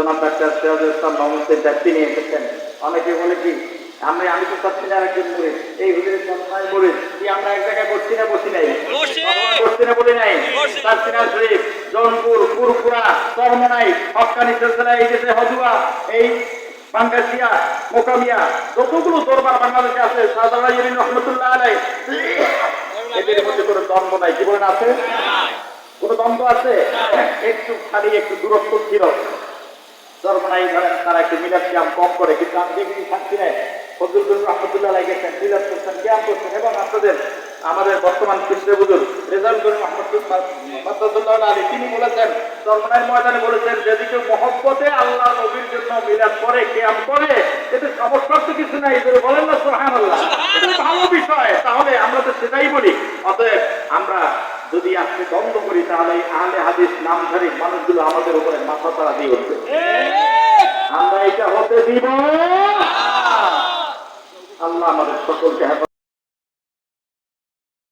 জনাব ডাক্তার সিরাজুল ইসলাম মাহমুদের দায়িত্ব নিয়ে এসেছেন। অনেকে বলে কি আমি আমি তো চাচ্ছি না মরে এই হুজুরের সন্তান মরে কি আমরা এক জায়গায় বসছি না বসি নাই? বসছি না বলি নাই। শরীফ জৌনপুর পুরপুরা চরমনাই হকানি সিলসিলা এই দেশে হজুয়া এই বাঙ্গাসিয়া মোকামিয়া যতগুলো দরবার বাংলাদেশে আছে ইরিন রহমতুল্লাহ আলাই এদের মধ্যে কোনো দ্বন্দ্ব নাই। আছে? কোনো দ্বন্দ্ব আছে? একটু খালি একটু দূরত্ব ছিল। চরমনাই ধরেন তারা একটু মিলাদ ক্যাম কম করে, কিন্তু আমি যেগুলি থাকছি না ফজল গুল রহমতুল্লাহ গেছেন মিলাদ করছেন ক্যাম করছেন, এবং আপনাদের, আমাদের বর্তমান কৃষ্ণ বুজুর রেজাল গুল রহমতুল্লাহ আলী, তিনি বলেছেন চরমনাই ময়দানে বলেছেন, যদি কেউ মহব্বতে আল্লাহ নবীর জন্য মিলাদ করে ক্যাম করে, এতে সমস্যার তো কিছু নাই বলেন না সোহান আল্লাহ ভালো বিষয়, তাহলে আমরা তো সেটাই বলি। অতএব আমরা যদি আজকে দ্বন্দ্ব করি, তাহলে আহলে হাদিস নামধারী মানুষগুলো আমাদের উপরে মাথা তারা দিয়ে উঠবে। দিব। আল্লাহ আমাদের সকলকে